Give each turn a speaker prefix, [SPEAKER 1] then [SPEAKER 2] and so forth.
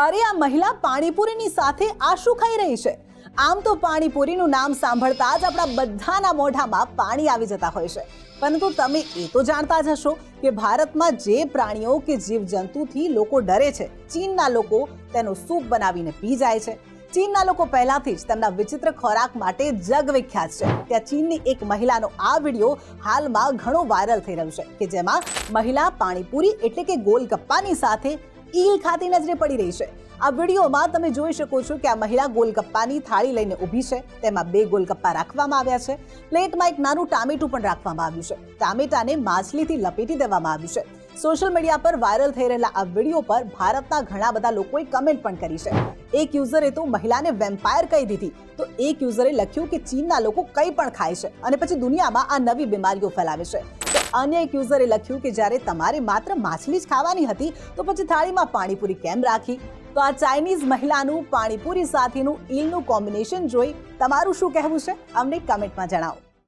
[SPEAKER 1] અરે, આ મહિલા પાણીપુરીની સાથે આ શું ખાઈ રહી છે. આમ તો પાણીપુરીનું નામ સાંભળતા જ આપણા બધાના મોઢામાં પાણી આવી જતા હોય છે. પરંતુ તમે એ તો જાણતા જ હશો કે ભારતમાં જે પ્રાણીઓ કે જીવજંતુથી લોકો ડરે છે, ચીનના લોકો તેનો સૂપ બનાવીને પી જાય છે. ચીનના લોકો પહેલાથી જ તેમના વિચિત્ર ખોરાક માટે જગવિખ્યાત છે. ત્યાં ચીનની એક મહિલાનો આ વીડિયો હાલમાં ઘણો વાયરલ થઈ રહ્યો છે કે જેમાં મહિલા પાણીપુરી એટલે કે ગોલગપ્પાની સાથે ઈલ ખાતી નજરે પડી રહી છે. આ વિડીયોમાં તમે જોઈ શકો છો કે આ મહિલા ગોલગપ્પાની થાળી લઈને ઊભી છે. તેમાં બે ગોલગપ્પા રાખવામાં આવ્યા છે. પ્લેટમાં એક નાનું ટામેટું પણ રાખવામાં આવ્યું છે. ટામેટાને માછલીથી લપેટી દેવામાં આવ્યું છે. સોશિયલ મીડિયા પર વાયરલ થઈ રહેલા આ વીડિયો પર ભારતના ઘણા બધા લોકોએ કમેન્ટ પણ કરી છે. એક યુઝરે તો મહિલાને વેમ્પાયર કહી દીધી. તો એક યુઝરે લખ્યું કે ચીનના લોકો કંઈ પણ ખાય છે. અને પછી દુનિયામાં આ નવી બીમારીઓ ફેલાવે છે. અન્ય એક યુઝરે લખ્યું કે જ્યારે તમારે માત્ર માછલી જ ખાવાની હતી, તો પછી થાળીમાં પાણીપુરી કેમ રાખી? તો આ ચાઇનીઝ મહિલાનું પાણીપુરી સાથેનું ઈલનું કોમ્બિનેશન જોઈ તમારું શું કહેવું છે? અમને કમેન્ટમાં જણાવો.